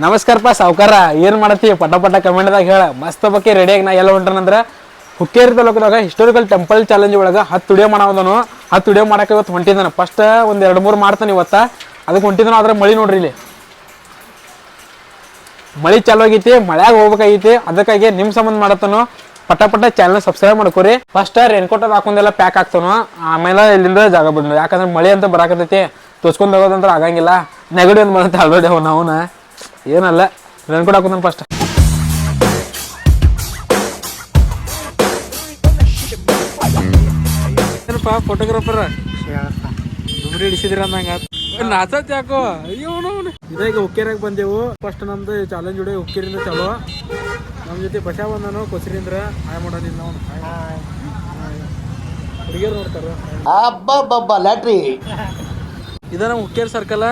ನಮಸ್ಕಾರಪ್ಪ ಸಾವುಕಾರ. ಏನು ಮಾಡತ್ತಿ ಪಟ ಪಟ ಕಮೆಂಟ್ದಾಗ ಹೇಳ. ಮಸ್ತ್ ಬಗ್ಗೆ ರೆಡಿಯಾಗಿ ನಾ ಎಲ್ಲ ಹೊಂಟನಂದ್ರೆ ಹುಕ್ಕೇರಿ ತಾಲೂಕದಾಗ ಹಿಸ್ಟೋರಿಕಲ್ ಟೆಂಪಲ್ ಚಾಲೆಂಜ್ ಒಳಗ ಹತ್ತು ವಿಡಿಯೋ ಮಾಡೋದನು ಹತ್ತು ವಿಡಿಯೋ ಮಾಡೋಕೆ ಇವತ್ತು ಹೊಂಟಿದ್ದಾನೆ ಫಸ್ಟ್ ಒಂದು ಎರಡು ಮೂರು ಮಾಡ್ತಾನೆ ಇವತ್ತ. ಅದಕ್ಕೆ ಹೊಂಟಿದ್ದಾನೆ ಆದ್ರೆ ಮಳಿ ನೋಡ್ರಿ ಇಲ್ಲಿ. ಮಳಿ ಚಾಲು ಆಗೈತಿ, ಮಳೆಯಾಗ ಹೋಗ್ಬೇಕಾಗೈತಿ. ಅದಕ್ಕಾಗಿ ನಿಮ್ಮ ಸಂಬಂಧ ಮಾಡತ್ತನು. ಪಟ ಪಟ ಚಾನಲ್ ಸಬ್ಸ್ಕ್ರೈಬ್ ಮಾಡ್ಕೊರಿ. ಫಸ್ಟ್ ರೇನ್ಕೋಟ್ ಹಾಕೊಂಡೆಲ್ಲ ಪ್ಯಾಕ್ ಆಗ್ತಾನು ಆಮೇಲೆ ಇಲ್ಲಿಂದ ಜಾಗ ಬಿಡ್ನು ಯಾಕಂದ್ರೆ ಮಳೆ ಅಂತ ಬರಾಕತೈತಿ ತೋರ್ಸ್ಕೊಂಡು ಹೋಗೋದಂದ್ರೆ ಆಗಂಗಿಲ್ಲ. ನೆಗಡಿ ಒಂದು ಬಂದಂತ ಆಲ್ರೆಡಿ ಅವನ ಅವನ ಏನಲ್ಲ ರೇನ್ಕೋಟ್ ಹಾಕೊಂತಾನ ಫಸ್ಟ್ ಏನಪ್ಪ ಫೋಟೋಗ್ರಾಫರ್ ದುಮ್ರಿ ಹಿಡಿಸಿದ್ರ ಅಂದಂಗ ನಾಚತ್ ಯಾಕೋ? ಅಯ್ಯೋ ಇದಾಗ ಹುಕ್ಕೇರಾಗ ಬಂದೆವು. ಫಸ್ಟ್ ನಮ್ದು ಚಾಲೆಂಜ್ ಹೊಡೆ ಹುಕ್ಕೇರಿಂದ ಚಲೋ. ನಮ್ಮ ಜೊತೆ ಬಸ ಬಂದನು ಕೊಸರಿಂದ ಹಾಯ್ ಮಾಡೋದಿಲ್ಲ ಅವನು. ಹುಡುಗಿಯರು ನೋಡ್ತಾರ. ಅಬ್ಬಬ್ಬಬ್ಬ ಲ್ಯಾಟ್ರಿ. ಇದ ನಮ್ಮ ಹುಕ್ಕೇರ್ ಸರ್ಕಲ್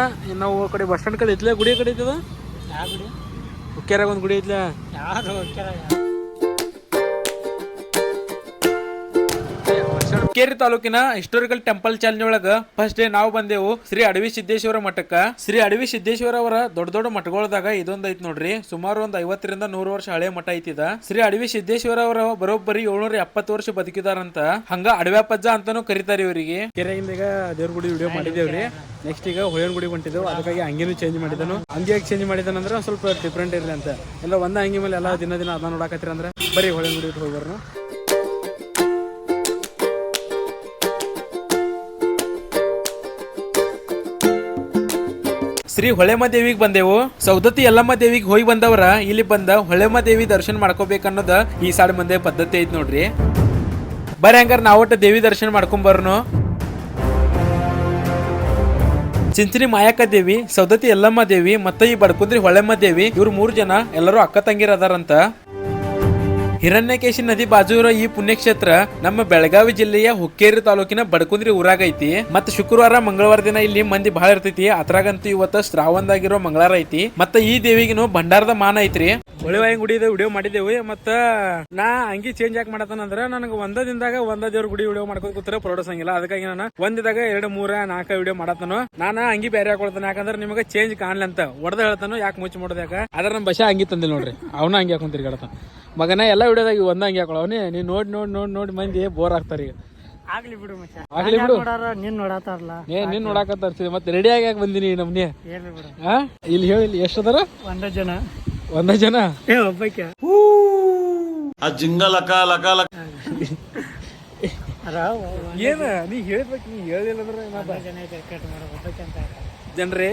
ನಾವು ಕಡೆ ಬಸ್ ಸ್ಟ್ಯಾಂಡ್ ಕಡೆ ಇತ್ಲೇ ಗುಡಿ ಕಡೆ ಐತದ ಹುಕ್ಕೇರಾಗ ಒಂದು ಗುಡಿ ಐತ್ಲೆ? ಹುಕ್ಕೇರಿ ತಾಲೂಕಿನ ಹಿಸ್ಟೋರಿಕಲ್ ಟೆಂಪಲ್ ಒಳಗ ಫಸ್ಟ್ ಡೇ ನಾವು ಬಂದೆವು. ಶ್ರೀ ಅಡವಿ ಸಿದ್ದೇಶ್ವರ ಮಠಕ್ಕ. ಶ್ರೀ ಅಡವಿ ಸಿದ್ದೇಶ್ವರ ಅವರ ದೊಡ್ಡ ದೊಡ್ಡ ಮಠಗಳದಾಗ ಇದೊಂದ್ ಐತ್ ನೋಡ್ರಿ. ಸುಮಾರು ಒಂದ್ ಐವತ್ತರಿಂದ ನೂರು ವರ್ಷ ಹಳೆ ಮಠ ಐತಿದ. ಶ್ರೀ ಅಡವಿ ಸಿದ್ದೇಶ್ವರ ಅವರ ಬರೋಬ್ಬರಿ ಏಳ್ನೂರ ಎಪ್ಪತ್ತು ವರ್ಷ ಬದುಕಿದಾರಂತ. ಹಂಗ ಅಡವ್ಯಾಪಜ್ಜ ಅಂತಾನು ಕರೀತಾರೆ ಇವರಿಗೆ ಕೆರೆಯಿಂದ ದೇವ್ರ ಗುಡಿ ವಿಡಿಯೋ ಮಾಡಿದೇವ್ರಿ ನೆಕ್ಸ್ಟ್ ಈಗ ಹೊಳೆಯನ್ ಗುಡಿ ಹೊಂಟಿದ್ದೆವು. ಅದಕ್ಕಾಗಿ ಅಂಗಿನೂ ಚೇಂಜ್ ಮಾಡಿದನು ಅಂಗಿ ಯಾಕೆ ಚೇಂಜ್ ಮಾಡಿದಾನಂದ್ರೆ ಸ್ವಲ್ಪ ಡಿಫ್ರೆಂಟ್ ಇರಲಿ ಅಂತ. ಎಲ್ಲ ಒಂದ ಅಂಗಿ ಮೇಲೆ ಎಲ್ಲ ದಿನ ದಿನ ಅದನ್ನ ನೋಡಾಕತ್ತೀರ ಅಂದ್ರೆ ಬರೀ ಹೊಳೆಯನ್ ಗುಡಿ ಹೋಗಿ ಶ್ರೀ ಹೊಳೆಮ್ಮ ದೇವಿಗೆ ಬಂದೆವು. ಸೌದತ್ತಿ ಯಲ್ಲಮ್ಮ ದೇವಿಗೆ ಹೋಗಿ ಬಂದವರ. ಇಲ್ಲಿ ಬಂದ ಹೊಳೆಮ್ಮ ದೇವಿ ದರ್ಶನ ಮಾಡ್ಕೋಬೇಕನ್ನೋದ ಈ ಸಾಡ್ ಮಂದಿ ಪದ್ಧತಿ ಐತಿ ನೋಡ್ರಿ. ಬರ ಹಂಗಾರ ನಾವು ಒಟ್ಟು ದೇವಿ ದರ್ಶನ ಮಾಡ್ಕೊಂಬರ್ನು ಚಿಂಚಿನಿ ಮಾಯಕ್ಕ ದೇವಿ, ಸೌದತ್ತಿ ಯಲ್ಲಮ್ಮ ದೇವಿ ಮತ್ತೆ ಈ ಬಡ್ಕುಂದ್ರಿ ಹೊಳೆಮ್ಮ ದೇವಿ, ಇವ್ರು ಮೂರು ಜನ ಎಲ್ಲರೂ ಅಕ್ಕ ತಂಗಿರ ಅದಾರಂತ. ಹಿರಣ್ಯಕೇಶಿ ನದಿ ಬಾಜು ಇರೋ ಈ ಪುಣ್ಯಕ್ಷೇತ್ರ ನಮ್ಮ ಬೆಳಗಾವಿ ಜಿಲ್ಲೆಯ ಹುಕ್ಕೇರಿ ತಾಲೂಕಿನ ಬಡಕುಂದ್ರಿ ಊರಾಗ ಐತಿ. ಮತ್ತ ಶುಕ್ರವಾರ, ಮಂಗಳವಾರ ದಿನ ಇಲ್ಲಿ ಮಂದಿ ಬಹಳ ಇರ್ತೈತಿ. ಅದ್ರಾಗಂತೂ ಇವತ್ತ ಶ್ರಾವಣದಾಗಿರೋ ಮಂಗಳವಾರ ಐತಿ. ಮತ್ತ ಈ ದೇವಿಗೆನು ಭಂಡಾರದ ಮಾನ ಐತ್ರಿ. ಹೊಳಿವಾಯಿ ಗುಡಿದ ವಿಡಿಯೋ ಮಾಡಿದೇವಿ ಮತ್ತ ನಾ ಅಂಗಿ ಚೇಂಜ್ ಯಾಕೆ ಮಾಡತಾನಂದ್ರ ನನಗೆ ಒಂದ ದಿನದಾಗ ಒಂದ ದೇವ್ರ ಗುಡಿ ವಿಡಿಯೋ ಮಾಡ್ಕೊಂಡು ಕೂತ್ರೆ ಪ್ರೊಡೋಸಂಗಿಲ್ಲ. ಅದಕ್ಕಾಗಿ ನಾನು ಒಂದಿದಾಗ ಎರಡು, ಮೂರ, ನಾಲ್ಕ ವಿಡಿಯೋ ಮಾಡತಾನು ನಾನು ಅಂಗಿ ಬೇರೆ ಹಾಕೊಳ್ತಾನೆ. ಯಾಕಂದ್ರೆ ನಿಮಗೆ ಚೇಂಜ್ ಕಾಣ್ಲಂತ ಹೊಡೆದ ಹೇಳ್ತಾನು, ಯಾಕೆ ಮುಚ್ಚಿ ಮಾಡೋದು ಯಾಕ? ಅದ್ರ ನಮ್ಮ ಬಸ ಅಂಗಿ ತಂದಿಲ್ಲ ನೋಡ್ರಿ. ಅವನ ಅಂಗಿ ಹಾಕೊಂಡ್ ಮಗನ ಎಲ್ಲ ವಿಡಿಯೋದಾಗ ಒಂದಂಗೆ ಅಂಗಿ ನೀ ನೀನ್ ನೋಡಿ ನೋಡಿ ನೋಡಿ ನೋಡಿ ಮಂದಿ ಬೋರ್ ಆಗ್ತಾರೆ ಈಗ. ಆಗ್ಲಿ ಬಿಡು ಮಚ್ಚ. ಆಗ್ಲಿ ಬಿಡು. ನೋಡಾರ ನಿನ್ ನೋಡತಾರಲ್ಲ. ಏ ನಿನ್ ನೋಡಾಕತ್ತಾರ ಮತ್ತೆ ರೆಡಿ ಆಗಿ ಯಾಕೆ ಬಂದಿನಿ ನಮ್ನಿ? ಆ? ಇಲ್ಲಿ ಹೇಳಿ ಇಲ್ಲಿ ಎಷ್ಟು ಅದಾರ? ಒಂದ ಜನ. ಒಂದ ಜನ? ಏ ಒಬ್ಬಕ್ಕೆ ಆ ಜಿಂಗ ಲಕ ಲಕ. ಲಕ ಏನ ನೀ ಹೇಳ್ಬೇಕು ನೀ ಹೇಳಿಲ್ಲ ಅಂದ್ರೆ ಜನರೇ.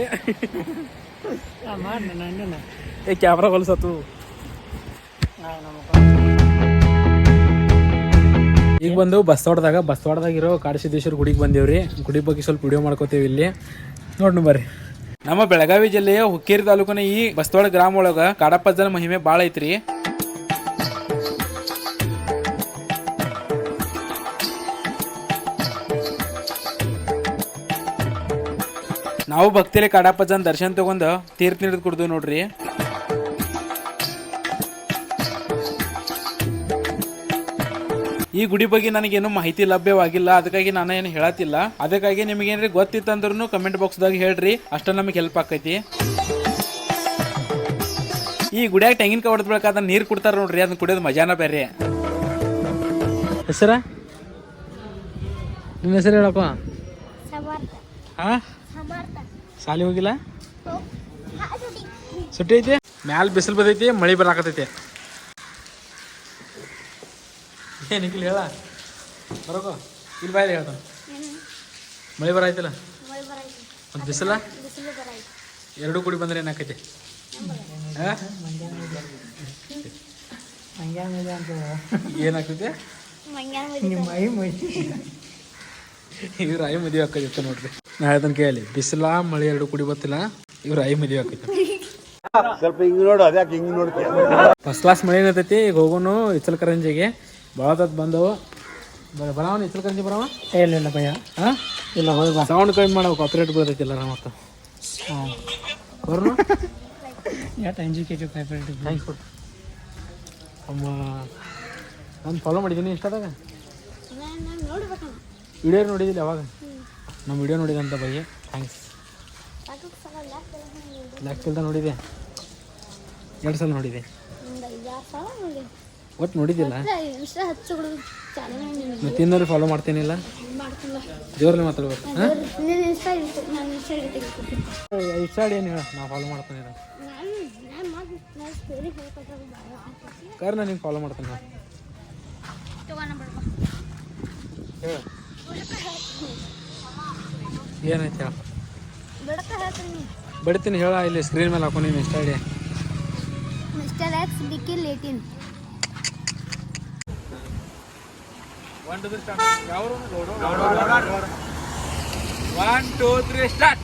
ಏ ಕ್ಯಾಮ್ರಾ ಹೊಲಸತ್ತು ಈಗ ಬಂದು ಬಸ್ವಾಡ್ದಾಗ ಇರೋ ಕಾಡಸಿದ್ದೇಶ್ವರ ಗುಡಿಗೆ ಬಂದೇವ್ರಿ. ಗುಡಿ ಬಗ್ಗೆ ಸ್ವಲ್ಪ ವಿಡಿಯೋ ಮಾಡ್ಕೋತೀವಿ ಇಲ್ಲಿ. ನೋಡ್ನು ಬರ್ರಿ. ನಮ್ಮ ಬೆಳಗಾವಿ ಜಿಲ್ಲೆಯ ಹುಕ್ಕೇರಿ ತಾಲೂಕಿನ ಈ ಬಸ್ವಾಡ ಗ್ರಾಮ ಒಳಗ ಕಾಡಪ್ಪಜ್ಜನ ಮಹಿಮೆ ಭಾಳ ಐತ್ರಿ. ನಾವು ಭಕ್ತಿಯಲ್ಲಿ ಕಾಡಪ್ಪಜ್ಜನ ದರ್ಶನ ತಗೊಂಡು ತೀರ್ಥ ನೀಡಿದ್ ಕುಡ್ದು ನೋಡ್ರಿ. ಈ ಗುಡಿ ಬಗ್ಗೆ ನನಗೇನು ಮಾಹಿತಿ ಲಭ್ಯವಾಗಿಲ್ಲ ಅದಕ್ಕಾಗಿ ನಾನು ಏನು ಹೇಳತ್ತಿಲ್ಲ. ಅದಕ್ಕಾಗಿ ನಿಮಗೆ ಗೊತ್ತಿತ್ತು ಗೊತ್ತಿತ್ತಂದ್ರೂ ಕಮೆಂಟ್ ಬಾಕ್ಸ್ದಾಗ ಹೇಳ್ರಿ ಅಷ್ಟ ನಮಗೆ ಹೆಲ್ಪ್ ಆಕೈತಿ. ಈ ಗುಡಿಯಾಗ ತೆಂಗಿನಕಾಯಿ ಹೊಡೆದ್ ಬೆಳಕ ಅದನ್ನ ನೀರು ಕುಡ್ತಾರ ನೋಡ್ರಿ ಅದನ್ನ ಕುಡಿಯೋದು ಮಜಾನ ಬೇರೆ. ಹೆಸರ? ನಿನ್ನ ಹೆಸರು ಹೇಳಪ್ಪ. ಹಾ? ಸಾಲಿ ಹೋಗಿಲ್ಲ? ಸುಟ್ಟಿ ಐತಿ? ಮ್ಯಾಲ ಬಿಸಿಲು ಬದೈತಿ ಮಳಿ ಬರಾಕತೈತಿ ಏನಿಕ್ಕಿಲ್ಲ ಹೇಳ? ಬರೋಕೋ. ಇಲ್ಲಿ ಬಾಯ್ಲಿ ಹೇಳ್ತಾನೆ. ಮಳೆ ಬರಾಯ್ತಲ್ಲ? ಒಂದು ಬಿಸಿಲ? ಎರಡು ಕೂಡಿ ಬಂದ್ರೆ ಏನಾಕೈತಿ? ಏನಾಗ್ತೈತೆ ಇವ್ರ ಐ ಮದುವೆ ಆಕೈತಿ ನೋಡ್ರಿ. ನಾ ಹೇಳ್ತಾನೆ ಕೇಳಿ. ಬಿಸಿಲ ಮಳೆ ಎರಡು ಕುಡಿ ಬರ್ತಿಲ್ಲ ಇವ್ರ ಐ ಮದುವೆ ಆಕೈತಿ ಸ್ವಲ್ಪ ಹಿಂಗ್ ನೋಡು ಅದ್ಯಾಕೆ ಹಿಂಗ್ ನೋಡ್ತೀವಿ ಫಸ್ಟ್ ಕ್ಲಾಸ್ ಮಳೆ ಏನತೈತಿ? ಈಗ ಹೋಗೋನು ಇಚಲಕರಂಜಿಗೆ. ಭಾಳ ತತ್ ಬಂದವು? ಬರಾವ ಹೆಸರು ಕಂಜಿ ಬರವ? ಇಲ್ಲ ಇಲ್ಲ ಭಯ ಹಾ ಇಲ್ಲ ಹೋಗಿ ಬಾ. ಸೌಂಡ್ ಕಡಿಮೆ ಮಾಡೋ ಕಾಪರೇಟ್ ಬರ್ತೈತಿಲ್ಲ ನಮ್ಮ ಮತ್ತು. ಹಾಂ. ಬರ್ನು ಕೆ ಜಿ ಕಾಯ್ಪಲ್ಲೆ ಥ್ಯಾಂಕ್ಸ್ ಕೊಡು ಅಮ್ಮ ನಾನು ಫಾಲೋ ಮಾಡಿದ್ದೀನಿ ಇಷ್ಟದಾಗ ವಿಡಿಯೋ ನೋಡಿದಿಲ್ಲ ಯಾವಾಗ? ನಮ್ಮ ವಿಡಿಯೋ ನೋಡಿದಂತ ಬಗ್ಗೆ ಥ್ಯಾಂಕ್ಸ್ ಲ್ಯಾಕ್ಸ್ ಇಲ್ದ ನೋಡಿದೆ. ಎರಡು ಸಲ ನೋಡಿದೆ. ಒಟ್ಟು ನೋಡಿದ್ದಿಲ್ಲ ಇನ್ಸ್ಟಾ ಮತ್ತೆ ಫಾಲೋ ಮಾಡ್ತೇನಿಲ್ಲ? ಮಾಡ್ತಿಲ್ಲ ಜೋರಲ್ಲಿ ಮಾತಾಡ್ಬೇಕು. ಹಾಂ ನೀನು ಇನ್ಸ್ಟಾ ನಾನು ಇನ್ಸ್ಟಾ ತೆಗಿತೀನಿ ಇಷ್ಟಾಡಿ ಏನು ಹೇಳ? ನಾ ಫಾಲೋ ಮಾಡ್ತೇನೆ ಕರ್ ನಾನು ನಿಂಗೆ ಫಾಲೋ ಮಾಡ್ತೇನೆ ಏನಾಯ್ತು ಹೇಳು? ಏನೈತೆ ಹೇಳ ಬಿಡ್ತೀನಿ ಹೇಳ ಇಲ್ಲಿ ಸ್ಕ್ರೀನ್ ಮೇಲೆ ಹಾಕೊ ನೀನು ಇಷ್ಟ ID mister X ಬಿಕಿಲ್ eighteen one two three start one two three start